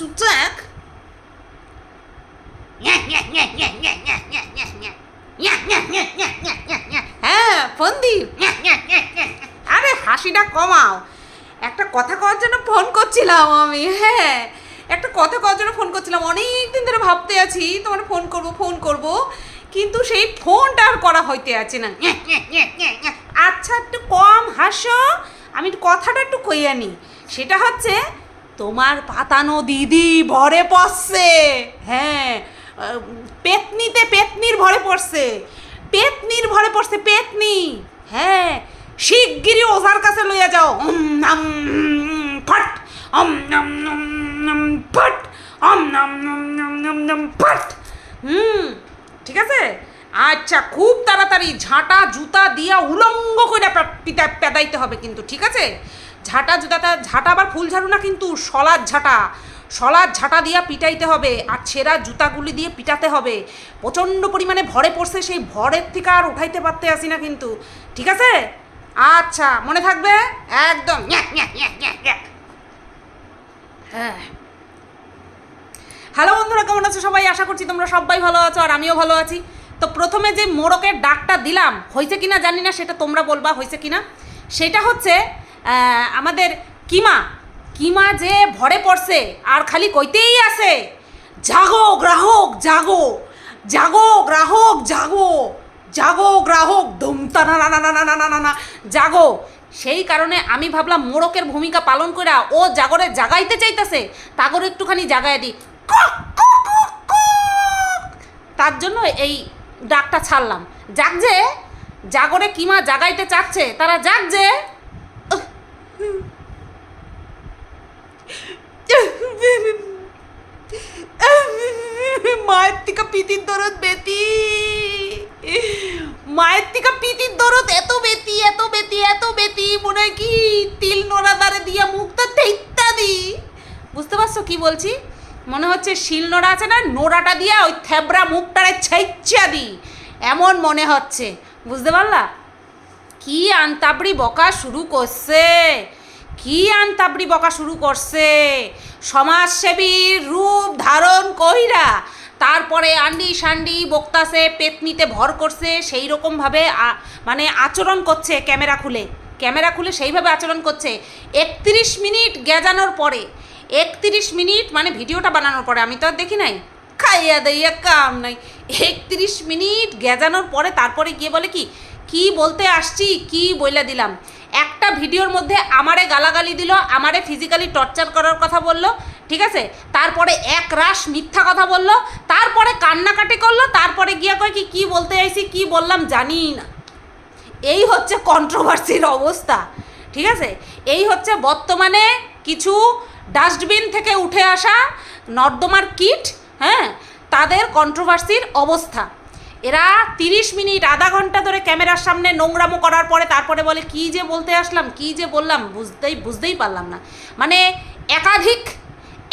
চ্যাং চুং চ্যাং চুং চ্যাং চুং cheque হ্যাঁ ফন্দীপ আরে হাসিটা কমাও একটা কথা কওয়ার জন্য ফোন করছিলাম আমি হ্যাঁ একটা কথা কওয়ার জন্য ফোন করছিলাম অনেক দিন ধরে ভাবতে আছি তোমার ফোন করব ফোন করব কিন্তু সেই ফোনটা আর করা হইতে আছে না আচ্ছা একটু কম হাসো আমি কথাটা একটু কই আনি সেটা হচ্ছে তোমার পাতানো দিদি ভরে পড়ছে হ্যাঁ পেতনিতে পেতনির ভরে পড়ছে পেতনির ভরে পড়ছে পেতনি হ্যাঁ শিগগিরই ওঝার কাছে লইয়া যাও নাম, ফট ফট ফট হুম ঠিক আছে আচ্ছা খুব তাড়াতাড়ি ঝাঁটা জুতা দিয়া উলঙ্গ করে পেদাইতে হবে কিন্তু ঠিক আছে ঝাঁটা জুতাটা ঝাঁটা আবার ফুল ঝাড়ু না কিন্তু শলার ঝাঁটা। শলার ঝাঁটা দিয়া পিটাইতে হবে আর ছেঁড়া জুতাগুলি দিয়ে পিটাতে হবে। প্রচণ্ড পরিমাণে ভরে পড়ছে, সেই ভরের থেকে আর উঠাইতে পারতে আসি না কিন্তু। ঠিক আছে? আচ্ছা মনে থাকবে? একদম হ্যাঁ। হ্যালো বন্ধুরা, কেমন আছো সবাই? আশা করছি তোমরা সবাই ভালো আছো আর আমিও ভালো আছি। তো প্রথমে যে মোড়কের ডাকটা দিলাম, হয়েছে কিনা জানি না, সেটা তোমরা বলবা হয়েছে কিনা। সেটা হচ্ছে আমাদের কিমা কিমা যে ভরে পড়ছে, আর খালি কইতেই আছে, জাগো গ্রাহক, জাগো জাগো গ্রাহক, জাগো জাগো গ্রাহক, ধুমতা, না না না না না না জাগো। সেই কারণে আমি ভাবলাম মোড়কের ভূমিকা পালন করে ও জাগরে জাগাইতে চাইতেছে, তাগরে একটুখানি জাগায় দিই। তার জন্য এই ডাকটা ছাড়লাম। যাক যে, জাগরে কিমা জাগাইতে চাচ্ছে, তারা যাক যে মায়ের থেকে পিতির দরদ বেতি। মায়ের থেকে পিতির দরদ এত বেতি এত বেতি এত বেতি, মনে হয় কি তিল নোড়া দাঁড়ে দিয়া মুখটা তেইত্তা দি। বুঝতে পারছ কি বলছি? মনে হচ্ছে শিল নোড়া আছে না, নোড়াটা দিয়া ওই থ্যাবরা মুখটারে ছেইচ্ছা দি। এমন মনে হচ্ছে। বুঝতে পারলা? কি আনতাবড়ি বকা শুরু করছে? কি আনতাবড়ি বকা শুরু করছে? সমাজসেবীর রূপ ধারণ কইরা তারপরে আন্ডি সান্ডি বক্তাসে পেতনিতে ভর করছে সেই রকমভাবে মানে আচরণ করছে ক্যামেরা খুলে। ক্যামেরা খুলে সেইভাবে আচরণ করছে। একত্রিশ মিনিট গেজানোর পরে, একত্রিশ মিনিট মানে ভিডিওটা বানানোর পরে, আমি তো আর দেখি নাই। খাইয়া দাইয়া কাম নাই। একত্রিশ মিনিট গেজানোর পরে তারপরে গিয়ে বলে কি কি বলতে আসছি, কি বইলা দিলাম? একটা ভিডিওর মধ্যে আমারে গালাগালি দিল, আমারে ফিজিক্যালি টর্চার করার কথা বলল, ঠিক আছে? তারপরে এক রাশ মিথ্যা কথা বলল, তারপরে কান্নাকাটি করল, তারপরে গিয়া কয় কি কি বলতে চাইছি কি বললাম জানি না। এই হচ্ছে কন্ট্রোভার্সির অবস্থা, ঠিক আছে? এই হচ্ছে বর্তমানে কিছু ডাস্টবিন থেকে উঠে আসা নর্দমার কিট হ্যাঁ? তাদের কন্ট্রোভার্সির অবস্থা। এরা তিরিশ মিনিট, আধা ঘণ্টা ধরে ক্যামেরার সামনে নোংরামো করার পরে তারপরে বলে, কি যে বলতে আসলাম, কি যে বললাম, বুঝতেই বুঝতেই পারলাম না। মানে একাধিক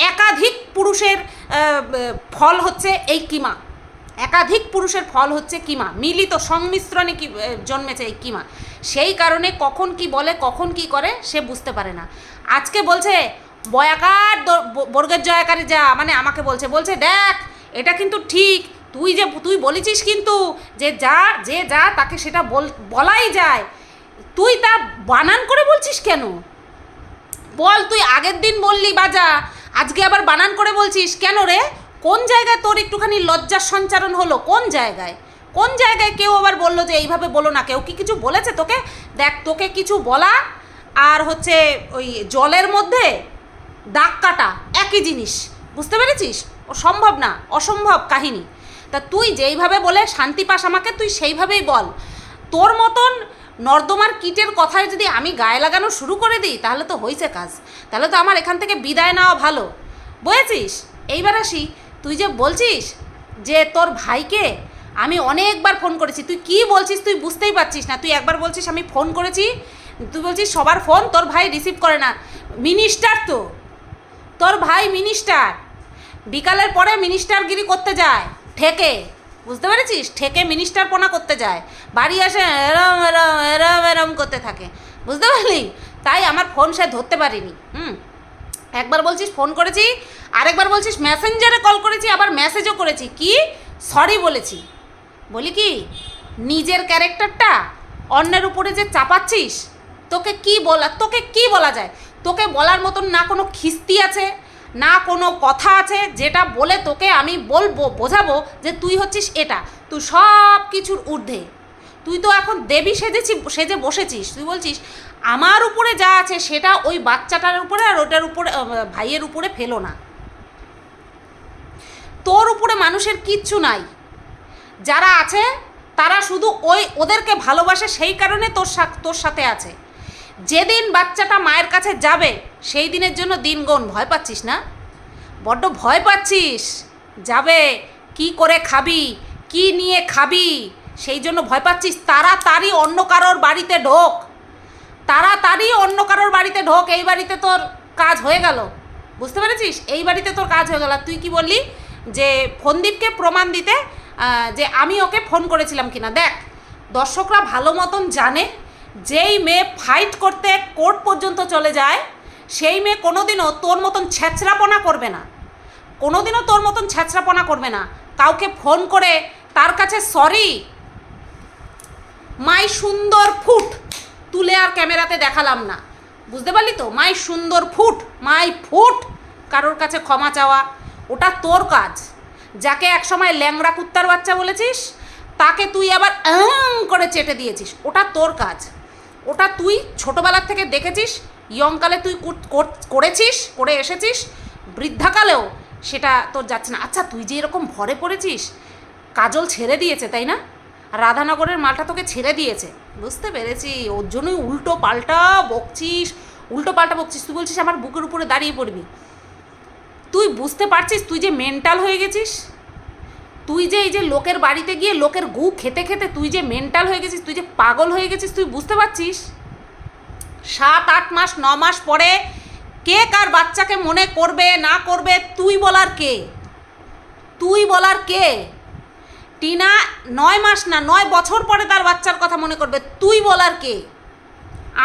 একাধিক পুরুষের ফল হচ্ছে এই কিমা। একাধিক পুরুষের ফল হচ্ছে কিমা। মিলিত, সংমিশ্রণে কি জন্মেছে এই কিমা। সেই কারণে কখন কি বলে, কখন কি করে, সে বুঝতে পারে না। আজকে বলছে, বয়াকার বর্গের জয়াকারে যা। মানে আমাকে বলছে বলছে, দেখ, এটা কিন্তু ঠিক তুই যে, তুই বলেছিস কিন্তু যে যা যে যা তাকে সেটা বল, বলাই যায়। তুই তা বানান করে বলছিস কেন? বল, তুই আগের দিন বললি, বাজা। আজকে আবার বানান করে বলছিস। কেন রে? কোন জায়গায় তোর একটুখানি লজ্জার সঞ্চারণ হলো? কোন জায়গায়? কোন জায়গায় কেউ আবার বলল যে, এইভাবে বলো না। কেউ কি কিছু বলেছে তোকে? দেখ, তোকে কিছু বলা আর হচ্ছে ওই জলের মধ্যে দাগ কাটা, একই জিনিস। বুঝতে পেরেছিস? সম্ভব না, অসম্ভব কাহিনী। তা তুই যেইভাবে বলে শান্তি পাস আমাকে, তুই সেইভাবেই বল। তোর মতন নর্দমার কিটের কথায় যদি আমি গায়ে লাগানো শুরু করে দিই, তাহলে তো হয়েছে কাজ। তাহলে তো আমার এখান থেকে বিদায় নেওয়া ভালো। বুঝেছিস? এইবার আসি। তুই যে বলছিস যে তোর ভাইকে আমি অনেকবার ফোন করেছি, তুই কি বলছিস তুই বুঝতেই পারছিস না। তুই একবার বলছিস আমি ফোন করেছি, তুই বলছিস সবার ফোন তোর ভাই রিসিভ করে না। মিনিস্টার তো। তোর ভাই মিনিস্টার। বিকালের পরে মিনিস্টারগিরি করতে যায়। ঠেকে, বুঝতে পেরেছিস? ঠেকে মিনিস্টার পোনা করতে যায়। বাড়ি আসে এরম এরম এরম এরম করতে থাকে। বুঝতে পারলি? তাই আমার ফোন সে ধরতে পারিনি। হুম? একবার বলছিস ফোন করেছি, আরেকবার বলছিস মেসেঞ্জারে কল করেছি, আবার মেসেজও করেছি। কি? সরি বলেছি। বলি কি? নিজের ক্যারেক্টারটা অন্যের উপরে যে চাপাচ্ছিস, তোকে কি বলা, তোকে কি বলা যায়? তোকে বলার মতন না কোনো খিস্তি আছে? না কোনো কথা আছে যেটা বলে তোকে আমি বলব, বোঝাবো যে তুই হচ্ছিস এটা। তুই সব কিছুর ঊর্ধ্বে। তুই তো এখন দেবী সেজেছি, সেজে বসেছিস। তুই বলছিস, আমার উপরে যা আছে সেটা ওই বাচ্চাটার উপরে আর ওটার উপরে ভাইয়ের উপরে ফেলো না। তোর উপরে মানুষের কিচ্ছু নাই। যারা আছে, তারা শুধু ওই, ওদেরকে ভালোবাসে, সেই কারণে তোর তোর সাথে আছে। যেদিন বাচ্চাটা মায়ের কাছে যাবে, সেই দিনের জন্য দিন গুণ ভয় পাচ্ছিস না? বড্ড ভয় পাচ্ছিস। যাবে, কি করে খাবি, কি নিয়ে খাবি, সেই জন্য ভয় পাচ্ছিস। তাড়াতাড়ি অন্য কারোর বাড়িতে ঢোক। তাড়াতাড়ি অন্য কারোর বাড়িতে ঢোক। এই বাড়িতে তোর কাজ হয়ে গেল। বুঝতে পেরেছিস? এই বাড়িতে তোর কাজ হয়ে গেল। তুই কি বললি? যে ফন্দীপকে প্রমাণ দিতে যে আমি ওকে ফোন করেছিলাম কিনা। দেখ, দর্শকরা ভালো মতন জানে যেই মেয়ে ফাইট করতে কোর্ট পর্যন্ত চলে যায়, সেই মেয়ে কোনোদিনও তোর মতন ছ্যাঁচড়াপনা করবে না। কোনোদিনও তোর মতন ছ্যাঁচড়াপনা করবে না। কাউকে ফোন করে তার কাছে সরি মাই সুন্দর ফুট, তুলে আর ক্যামেরাতে দেখালাম না। বুঝতে পারলি তো? মাই সুন্দর ফুট, মাই ফুট, কারোর কাছে ক্ষমা চাওয়া, ওটা তোর কাজ। যাকে একসময় ল্যাংড়া কুত্তার বাচ্চা বলেছিস, তাকে তুই আবার করে চেটে দিয়েছিস, ওটা তোর কাজ। ওটা তুই ছোটোবেলার থেকে দেখেছিস? ইয়ংকালে তুই করেছিস? করে এসেছিস? বৃদ্ধাকালেও সেটা তোর যাচ্ছে না। আচ্ছা তুই যে এরকম ভরে পড়েছিস, কাজল ছেড়ে দিয়েছে, তাই না? রাধানগরের মালটা তোকে ছেড়ে দিয়েছে। বুঝতে পেরেছি। ওর জন্যই উল্টো পাল্টা বকছিস, উল্টো পাল্টা বকছিস। তুই বলছিস আমার বুকের উপরে দাঁড়িয়ে পড়বি। তুই বুঝতে পারছিস তুই যে মেন্টাল হয়ে গেছিস? তুই যে এই যে লোকের বাড়িতে গিয়ে লোকের গু খেতে খেতে তুই যে মেন্টাল হয়ে গেছিস, তুই যে পাগল হয়ে গেছিস, তুই বুঝতে পারছিস? সাত, আট মাস, ন মাস পরে কে কার বাচ্চাকে মনে করবে, না করবে, তুই বলার কে? তুই বলার কে? টিনা নয় মাস না, নয় বছর পরে তার বাচ্চার কথা মনে করবে, তুই বলার কে?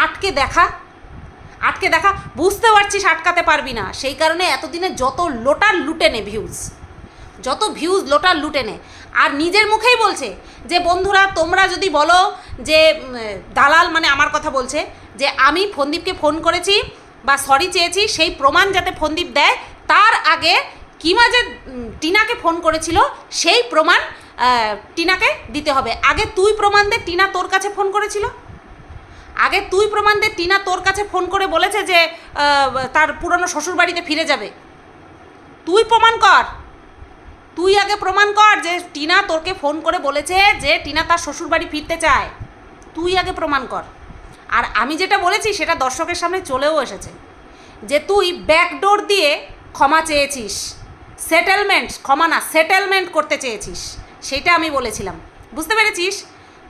আটকে দেখা। আটকে দেখা, বুঝতে পারছিস, আটকাতে পারবি না। সেই কারণে এতদিনে যত লোটার লুটে নে ভিউজ যত ভিউজ লোটার লুটে নে। আর নিজের মুখেই বলছে যে, বন্ধুরা, তোমরা যদি বলো যে দালাল মানে আমার কথা বলছে, যে আমি ফন্দীপকে ফোন করেছি বা সরি চেয়েছি, সেই প্রমাণ যাতে ফন্দীপ দেয়, তার আগে কিমা যে টিনাকে ফোন করেছিল, সেই প্রমাণ টিনাকে দিতে হবে। আগে তুই প্রমাণ দে, টিনা তোর কাছে ফোন করেছিল। আগে তুই প্রমাণ দে, টিনা তোর কাছে ফোন করে বলেছে যে তার পুরনো শ্বশুর বাড়িতে ফিরে যাবে। তুই প্রমাণ কর। তুই আগে প্রমাণ কর যে টিনা তোরকে ফোন করে বলেছে যে টিনা তার শ্বশুর বাড়ি ফিরতে চায়। তুই আগে প্রমাণ কর। আর আমি যেটা বলেছি সেটা দর্শকের সামনে চলেও এসেছে। যে তুই ব্যাকডোর দিয়ে ক্ষমা চেয়েছিস। সেটেলমেন্ট, ক্ষমা না, সেটেলমেন্ট করতে চেয়েছিস। সেটা আমি বলেছিলাম। বুঝতে পেরেছিস?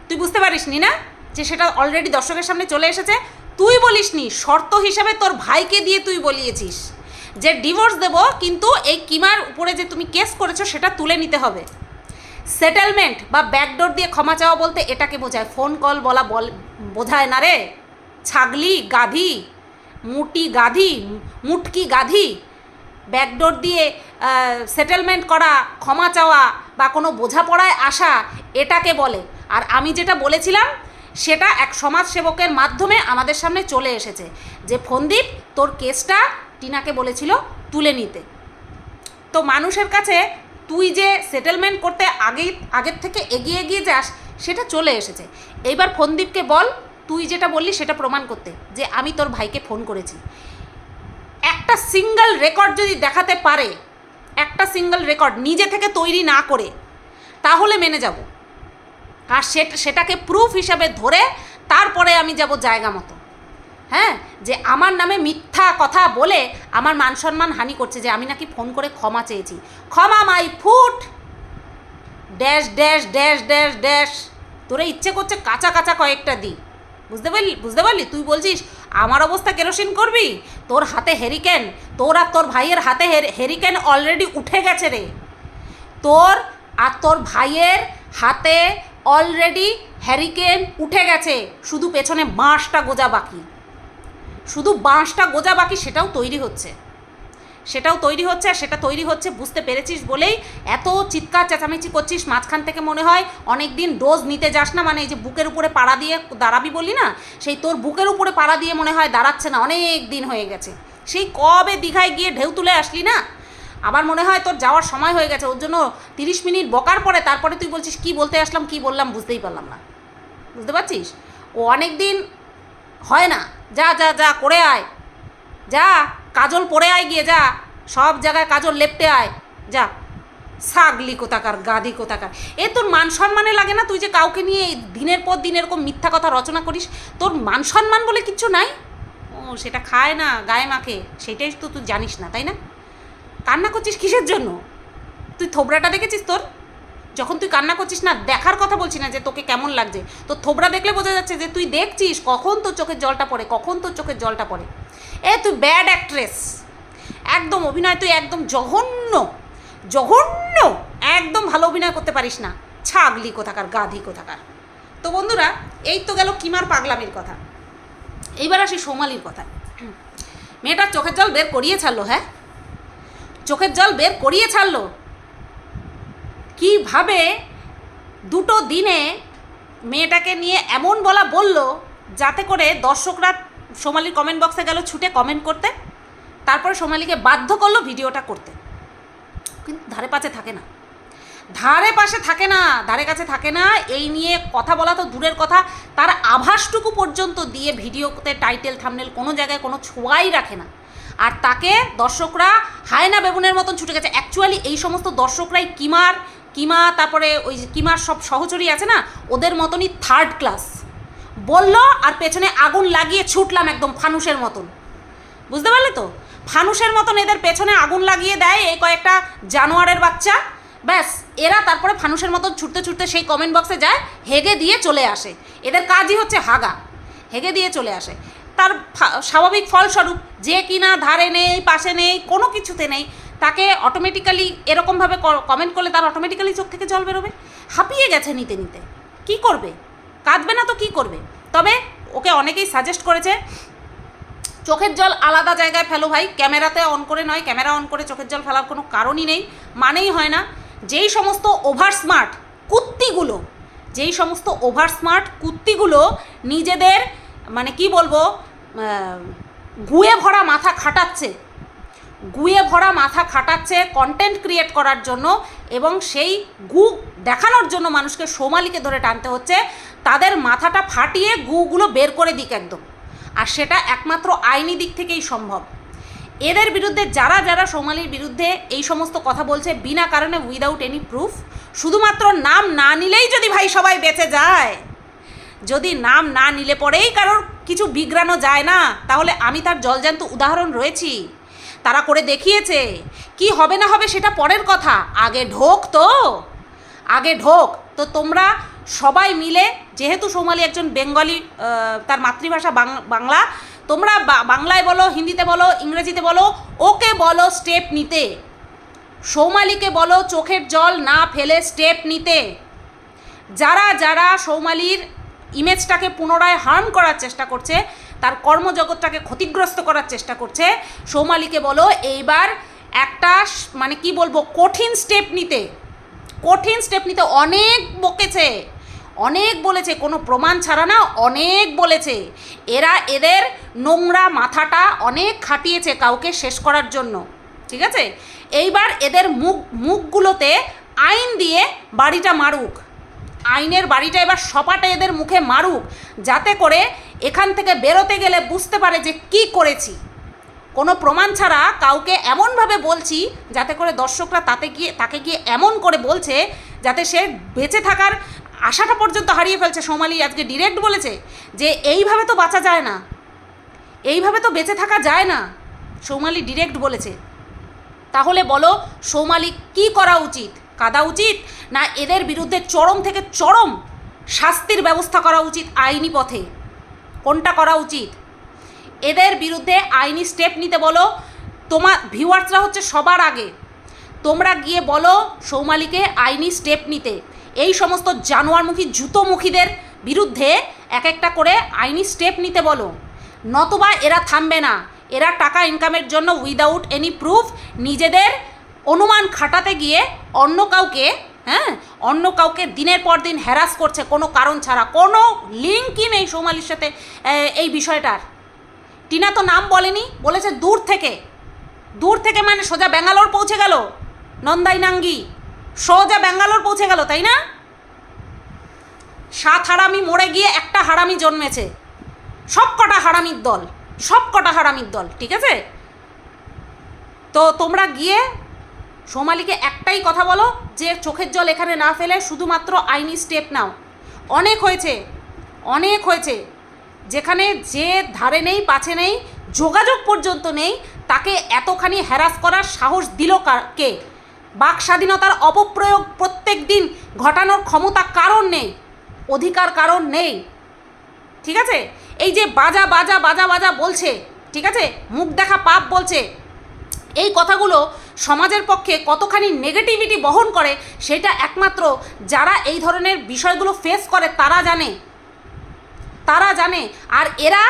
তুই বুঝতে পারিসনি না যে সেটা অলরেডি দর্শকের সামনে চলে এসেছে? তুই বলিসনি, শর্ত হিসাবে তোর ভাইকে দিয়ে তুই বলিয়েছিস। যে ডিভোর্স দেব, কিন্তু এই কিমার উপরে যে তুমি কেস করেছ, সেটা তুলে নিতে হবে। সেটেলমেন্ট বা ব্যাকডোর দিয়ে ক্ষমা চাওয়া বলতে এটাকে বোঝায়। ফোন কল বলা বল বোঝায় না রে। ছাগলি, গাধি, মুটি গাধি, মুটকি গাধি। ব্যাকডোর দিয়ে সেটেলমেন্ট করা, ক্ষমা চাওয়া বা কোনো বোঝাপড়ায় আসা, এটাকে বলে। আর আমি যেটা বলেছিলাম, সেটা এক সমাজসেবকের মাধ্যমে আমাদের সামনে চলে এসেছে। যে ফন্দীপ, তোর কেসটা টিনাকে বলেছিল তুলে নিতে। তো মানুষের কাছে তুই যে সেটেলমেন্ট করতে আগেই, আগের থেকে এগিয়ে এগিয়ে যাস, সেটা চলে এসেছে। এইবার ফোনদীপকে বল, তুই যেটা বললি সেটা প্রমাণ করতে যে আমি তোর ভাইকে ফোন করেছি। একটা সিঙ্গেল রেকর্ড যদি দেখাতে পারে, একটা সিঙ্গেল রেকর্ড নিজে থেকে তৈরি না করে, তাহলে মেনে যাব। আর সেট- সেটাকে প্রুফ হিসাবে ধরে তারপরে আমি যাব জায়গা মতো। হ্যাঁ? যে আমার নামে মিথ্যা কথা বলে আমার মান সম্মান হানি করছে, যে আমি নাকি ফোন করে ক্ষমা চেয়েছি। ক্ষমা, my foot! Dash dash dash dash dash! তোরা ইচ্ছে করছে কাঁচা কাঁচা কয়েকটা দি বুঝতে পারলি বুঝতে পারলি? তুই বলছিস, আমার অবস্থা কেরোসিন করবি? তোর হাতে হেরিকেন তোর আর তোর ভাইয়ের হাতে হেরিকেন অলরেডি উঠে গেছে রে। তোর আর তোর ভাইয়ের হাতে অলরেডি হ্যারিকেন উঠে গেছে। শুধু পেছনে বাঁশটা গোজা বাকি। শুধু বাঁশটা গোজা বাকি সেটাও তৈরি হচ্ছে। সেটাও তৈরি হচ্ছে আর সেটা তৈরি হচ্ছে বুঝতে পেরেছিস বলেই এত চিৎকার চেঁচামেচি করছিস মাঝখান থেকে মনে হয় অনেক দিন ডোজ নিতে যাস না মানে এই যে বুকের উপরে পাড়া দিয়ে দাঁড়াবি বলি না, সেই তোর বুকের উপরে পাড়া দিয়ে মনে হয় দাঁড়াচ্ছে না, অনেক দিন হয়ে গেছে। সেই কবে দীঘায় গিয়ে ঢেউ তুলে আসলি না? আবার মনে হয় তোর যাওয়ার সময় হয়ে গেছে, ওর জন্য তিরিশ মিনিট বকার পরে তারপরে তুই বলছিস কি বলতে আসলাম, কি বললাম বুঝতেই পারলাম না। বুঝতে পারছিস? ও অনেক দিন হয় না। যা যা যা, করে আয়। যা, কাজল পরে আয় গিয়ে, যা। সব জায়গায় কাজল লেপটে আয়। যা। সাগলি কোথাকার গাদি কোথাকার। এ তোর মান সম্মানে লাগে না? তুই যে কাউকে নিয়ে দিনের পর দিন এরকম মিথ্যা কথা রচনা করিস, তোর মান সম্মান বলে কিচ্ছু নাই? ও, সেটা খায় না, গায়ে মাখে। সেটাই তো তুই জানিস না, তাই না? কান্না করছিস কিসের জন্য? তুই থোবরাটা দেখেছিস তোর? যখন তুই কান্না করছিস না, দেখার কথা বলছি না যে তোকে কেমন লাগছে। তোর থোবরা দেখলে বোঝা যাচ্ছে যে তুই দেখছিস কখন তোর চোখের জলটা পড়ে, কখন তোর চোখের জলটা পড়ে। এ, তুই ব্যাড অ্যাক্ট্রেস একদম অভিনয় তুই একদম জঘন্য জঘন্য। একদম ভালো অভিনয় করতে পারিস না। ছাগলি কোথাকার, গাধি কোথাকার। তো বন্ধুরা, এই তো গেল কিমার পাগলামির কথা। এইবার আসি সোমালির কথা মেয়েটার চোখের জল বের করিয়ে ছাড়লো হ্যাঁ? চোখের জল বের করিয়ে ছাড়লো। কীভাবে দুটো দিনে মেয়েটাকে নিয়ে এমন বলা বলল যাতে করে দর্শকরা সোমালির কমেন্ট বক্সে গেল, ছুটে কমেন্ট করতে, তারপরে সোমালিকে বাধ্য করল ভিডিওটা করতে। কিন্তু ধারে পাশে থাকে না। ধারে পাশে থাকে না, ধারে কাছে থাকে না, এই নিয়ে কথা বলা তো দূরের কথা। তার আভাসটুকু পর্যন্ত দিয়ে ভিডিওতে টাইটেল থামনেল কোনো জায়গায় কোনো ছোঁয়াই রাখে না। আর তাকে দর্শকরা হায়না বেবুনের মতন ছুটে গেছে। অ্যাকচুয়ালি এই সমস্ত দর্শকরাই কিমার কিমা, তারপরে ওই কিমার সব সহচরী আছে না, ওদের মতনই থার্ড ক্লাস বলল, আর পেছনে আগুন লাগিয়ে ছুটলাম একদম ফানুসের মতন। বুঝতে পারলে তো? ফানুসের মতন এদের পেছনে আগুন লাগিয়ে দেয় এই কয়েকটা জানোয়ারের বাচ্চা। ব্যাস, এরা তারপরে ফানুসের মতন ছুটতে ছুটতে সেই কমেন্ট বক্সে যায়, হেগে দিয়ে চলে আসে। এদের কাজই হচ্ছে হাগা। হেগে দিয়ে চলে আসে। তার স্বাভাবিক ফলস্বরূপ, যে কিনা ধারে নেই, পাশে নেই, কোনো কিছুতে নেই তাকে অটোমেটিক্যালি এরকমভাবে কমেন্ট করলে তার অটোমেটিক্যালি চোখ থেকে জল বেরোবে? হাঁপিয়ে গেছে নিতে নিতে। কি করবে? কাঁদবে না তো কি করবে? তবে ওকে অনেকেই সাজেস্ট করেছে, চোখের জল আলাদা জায়গায় ফেলো ভাই। ক্যামেরাতে অন করে নয়, ক্যামেরা অন করে চোখের জল ফেলার কোনো কারণই নেই, মানেই হয় না। যেই সমস্ত ওভার স্মার্ট কুত্তিগুলো, যেই সমস্ত ওভার স্মার্ট কুত্তিগুলো নিজেদের মানে কি বলব গুয়ে ভরা মাথা খাটাচ্ছে গুয়ে ভরা মাথা খাটাচ্ছে কন্টেন্ট ক্রিয়েট করার জন্য এবং সেই গু দেখানোর জন্য মানুষকে সোমালিকে ধরে টানতে হচ্ছে। তাদের মাথাটা ফাটিয়ে গুগুলো বের করে দিক একদম। আর সেটা একমাত্র আইনি দিক থেকেই সম্ভব। এদের বিরুদ্ধে যারা যারা সোমালির বিরুদ্ধে এই সমস্ত কথা বলছে বিনা কারণে উইদাউট এনি প্রুফ শুধুমাত্র নাম না নিলেই যদি ভাই সবাই বেঁচে যায়। যদি নাম না নিলে পরেই কারোর কিছু বিগ্রানো যায় না, তাহলে আমি তার জলজান্ত উদাহরণ রয়েছি। তারা করে দেখিয়েছে। কি হবে না হবে সেটা পরের কথা। আগে ঢোক তো। আগে ঢোক। তো তোমরা সবাই মিলে, যেহেতু সোমালি একজন বেঙ্গলি তার মাতৃভাষা বাংলা, তোমরা বাংলায় বলো, হিন্দিতে বলো, ইংরেজিতে বলো, ওকে বলো স্টেপ নিতে। সৌমালিকে বলো চোখের জল না ফেলে স্টেপ নিতে। যারা যারা সৌমালির ইমেজটাকে পুনরায় হার্ম করার চেষ্টা করছে তার কর্মজগৎটাকে ক্ষতিগ্রস্ত করার চেষ্টা করছে। সৌমালিকে বলো, এইবার একটা মানে কি বলব, কঠিন স্টেপ নিতে। কঠিন স্টেপ নিতে অনেক বকেছে, অনেক বলেছে, কোনো প্রমাণ ছাড়া না, অনেক বলেছে। এরা এদের নোংরা মাথাটা অনেক খাটিয়েছে কাউকে শেষ করার জন্য, ঠিক আছে? এইবার এদের মুখ, মুখগুলোতে আইন দিয়ে বাড়িটা মারুক। আইনের বাড়িটা এবার সপাটে এদের মুখে মারুক, যাতে করে এখান থেকে বেরোতে গেলে বুঝতে পারে যে কি করেছি। কোনো প্রমাণ ছাড়া কাউকে এমনভাবে বলছি, যাতে করে দর্শকরা তাতে গিয়ে, তাকে গিয়ে এমন করে বলছে, যাতে সে বেঁচে থাকার আশাটা পর্যন্ত হারিয়ে ফেলছে। সোমালি আজকে ডিরেক্ট বলেছে যে, এইভাবে তো বাঁচা যায় না। এইভাবে তো বেঁচে থাকা যায় না। সৌমালি ডিরেক্ট বলেছে। তাহলে বলো, সৌমালি কি করা উচিত? কাদা উচিত না এদের বিরুদ্ধে চরম থেকে চরম শাস্তির ব্যবস্থা করা উচিত আইনি পথে? কোনটা করা উচিত? এদের বিরুদ্ধে আইনি স্টেপ নিতে বলো। তোমার ভিউয়ার্সরা হচ্ছে সবার আগে। তোমরা গিয়ে বলো সৌমালিকে আইনি স্টেপ নিতে। এই সমস্ত জানোয়ারমুখী, জুতোমুখীদের বিরুদ্ধে এক একটা করে আইনি স্টেপ নিতে বলো। নতবা এরা থামবে না। এরা টাকা ইনকামের জন্য উইদাউট এনি প্রুফ নিজেদের অনুমান খাটাতে গিয়ে অন্য কাউকে হ্যাঁ অন্য কাউকে দিনের পর দিন হ্যারাস করছে কোনো কারণ ছাড়া, কোনো লিঙ্কই নেই সৌমালির সাথে এই বিষয়টার। টিনা তো নাম বলেনি, বলেছে দূর থেকে। দূর থেকে মানে সোজা ব্যাঙ্গালোর পৌঁছে গেল, নন্দাই নাঙ্গি। সোজা ব্যাঙ্গালোর পৌঁছে গেল, তাই না? সাত হারামি মরে গিয়ে একটা হারামি জন্মেছে। সব কটা হারামির দল, সব কটা হারামির দল, ঠিক আছে? তো তোমরা গিয়ে সোমালিকে একটাই কথা বলো, যে চোখের জল এখানে না ফেলে শুধুমাত্র আইনি স্টেপ নাও। অনেক হয়েছে অনেক হয়েছে। যেখানে যে ধারে নেই, পাছে নেই, যোগাযোগ পর্যন্ত নেই, তাকে এতখানি হ্যারাস করার সাহস দিল কা- বাক স্বাধীনতার অপপ্রয়োগ প্রত্যেক দিন ঘটানোর ক্ষমতা কারণ নেই? অধিকার কারণ নেই? ঠিক আছে? এই যে বাজা বাজা বাজা বাজা বলছে, ঠিক আছে? মুখ দেখা পাপ বলছে। এই কথাগুলো সমাজের পক্ষে কতখানি নেগেটিভিটি বহন করে, সেটা একমাত্র যারা এই ধরনের বিষয়গুলো ফেস করে, তারা জানে। তারা জানে। আর এরা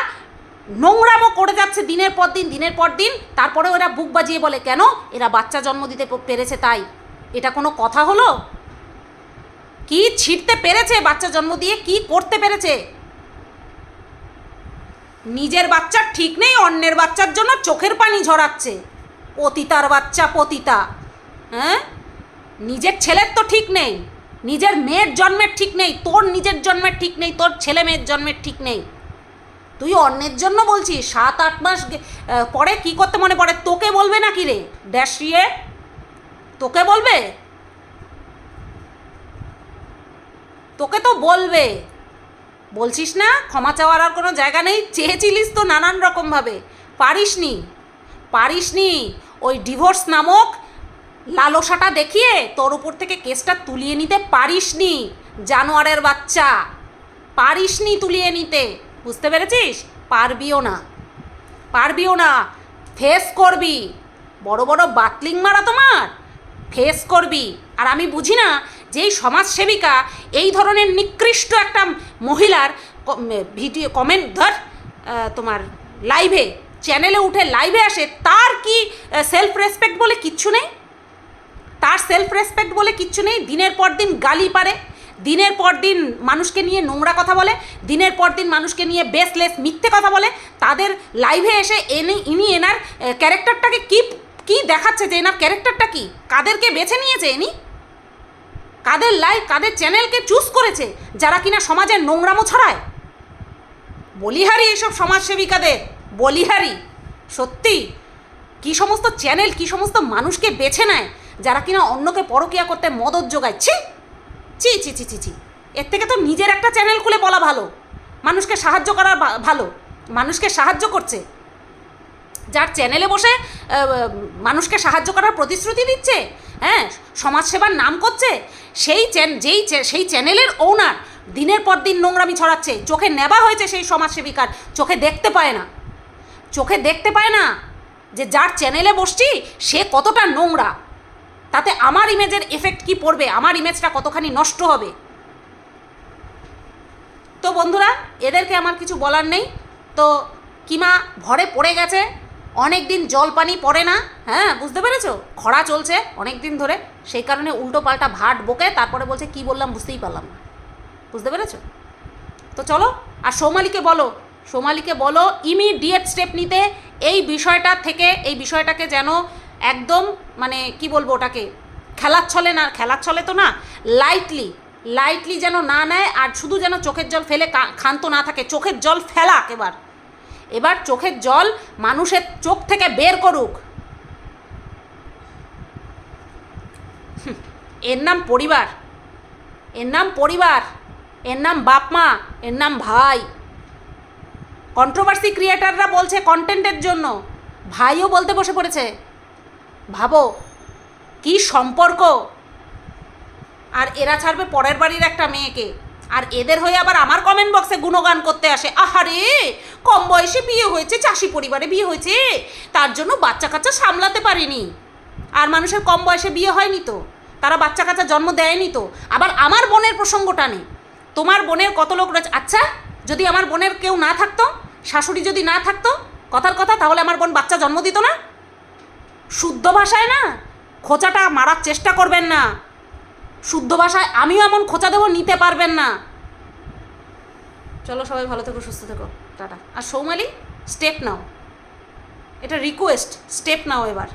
নোংরামো করে যাচ্ছে দিনের পর দিন, দিনের পর দিন তারপরে ওরা বুক বাজিয়ে বলে, কেন? এরা বাচ্চা জন্ম দিতে পেরেছে তাই। এটা কোনো কথা হলো? কি ছিটতে পেরেছে বাচ্চা জন্ম দিয়ে? কি করতে পেরেছে? নিজের বাচ্চার ঠিক নেই, অন্যের বাচ্চার জন্য চোখের পানি ঝরাচ্ছে। পতিতার বাচ্চা পতিতা হ্যাঁ? নিজের ছেলের তো ঠিক নেই, নিজের মেয়ের জন্মের ঠিক নেই, তোর নিজের জন্মের ঠিক নেই, তোর ছেলে মেয়ের জন্মের ঠিক নেই। তুই অন্যের জন্য বলছিস, সাত, আট মাস পরে কি করতে মনে পড়ে? তোকে বলবে নাকি রে? ড্যাশিয়ে তোকে বলবে? তোকে তো বলবে। বলছিস না, ক্ষমা চাওয়ার আর কোনো জায়গা নেই? চেয়েছিলিস তো নানান রকমভাবে। পারিসনি পারিসনি। ওই ডিভোর্স নামক লালসাটা দেখিয়ে তোর উপর থেকে কেসটা তুলিয়ে নিতে পারিসনি, জানোয়ারের বাচ্চা। পারিসনি তুলিয়ে নিতে। বুঝতে পেরেছিস? পারবিও না। পারবিও না। ফেস করবি। বড় বড় বাতলিং মারা তোমার। ফেস করবি। আর আমি বুঝি না যে সমাজসেবিকা এই ধরনের নিকৃষ্ট একটা মহিলার ভিডিও কমেন্ট ধর তোমার লাইভে চ্যানেলে উঠে লাইভে আসে, তার কি সেলফ রেসপেক্ট বলে কিচ্ছু নেই? তার সেলফ রেসপেক্ট বলে কিচ্ছু নেই? দিনের পর দিন গালি পারে, দিনের পর দিন মানুষকে নিয়ে নোংরা কথা বলে, দিনের পর দিন মানুষকে নিয়ে বেসলেস মিথ্যে কথা বলে। তাদের লাইভে এসে এনে, ইনি এনার ক্যারেক্টারটাকে কি কি দেখাচ্ছে যে এনার ক্যারেক্টারটা কি? কাদেরকে বেছে নিয়েছে ইনি? কাদের লাইভ কাদের চ্যানেলকে চুজ করেছে যারা কিনা সমাজের নোংরামো ছড়ায়? বলিহারি এইসব সমাজসেবিকাদের। বলিহারি সত্যি? কি সমস্ত চ্যানেল, কি সমস্ত মানুষকে বেছে নেয় যারা কিনা অন্যকে পরকিয়া করতে মদত যোগায়? ছি ছি ছি ছি ছি ছি। এর থেকে তো নিজের একটা চ্যানেল খুলে বলা ভালো। মানুষকে সাহায্য করা ভালো। মানুষকে সাহায্য করছে। যার চ্যানেলে বসে মানুষকে সাহায্য করার প্রতিশ্রুতি দিচ্ছে হ্যাঁ সমাজসেবার নাম করছে, সেই চ্যান, যেই সেই চ্যানেলের ওনার দিনের পর দিন নোংরামি ছড়াচ্ছে। চোখে নেবা হয়েছে সেই সমাজসেবিকার, চোখে দেখতে পায় না। চোখে দেখতে পায় না যে যার চ্যানেলে বসছি, সে কতটা নোংরা। তাতে আমার ইমেজের এফেক্ট কি পড়বে? আমার ইমেজটা কতখানি নষ্ট হবে? তো বন্ধুরা, এদেরকে আমার কিছু বলার নেই। তো কিমা ভরে পড়ে গেছে। অনেক দিন জল পানি পড়ে না। হ্যাঁ বুঝতে পেরেছ? খরা চলছে অনেক দিন ধরে। সেই কারণে উল্টো পাল্টা ভাট বকে, তারপরে বলছে, কি বললাম? বুঝতেই পারলাম না। বুঝতে পেরেছ? তো চলো, আর সৌমালিকে বলো সৌমালিকে বলো ইমিডিয়েট স্টেপ নিতে এই বিষয়টা থেকে, এই বিষয়টাকে যেন একদম মানে কি বলব ওটাকে খেলার না খেলার ছলে তো না লাইটলি লাইটলি যেন না নেয় আর শুধু যেন চোখের জল ফেলে ক্ষান্ত না থাকে, চোখের জল ফেলাক এবার। এবার চোখের জল মানুষের চোখ থেকে বের করুক। এর নাম পরিবার, এর নাম পরিবার, এর নাম বাপ মা, এর নাম ভাই। কন্ট্রোভার্সি ক্রিয়েটাররা বলছে কন্টেন্টের জন্য। ভাইও বলতে বসে পড়েছে। ভাবো, কি সম্পর্ক? আর এরা ছাড়বে পরের বাড়ির একটা মেয়েকে। আর এদের হয়ে আবার আমার কমেন্ট বক্সে গুণগান করতে আসে। আহারে, কম বয়সে বিয়ে হয়েছে, চাষি পরিবারে বিয়ে হয়েছে। তার জন্য বাচ্চা কাচ্চা সামলাতে পারেনি। আর মানুষের কম বয়সে বিয়ে হয়নি তো। তারা বাচ্চা কাচ্চা জন্ম দেয়নি তো। আবার আমার বোনের প্রসঙ্গটা নেই। তোমার বোনের কত লোক রয়েছে? আচ্ছা যদি আমার বোনের কেউ না থাকতো শাশুড়ি যদি না থাকতো, কথার কথা, তাহলে আমার বোন বাচ্চা জন্ম দিত না? শুদ্ধ ভাষায় না, খোঁচাটা মারার চেষ্টা করবেন না। শুদ্ধ ভাষায় আমিও এমন খোঁচা দেবো, নিতে পারবেন না। চলো সবাই ভালো থেকো, সুস্থ থেকো। টাটা। আর সৌমালি স্টেপ নাও। এটা রিকোয়েস্ট স্টেপ নাও এবার।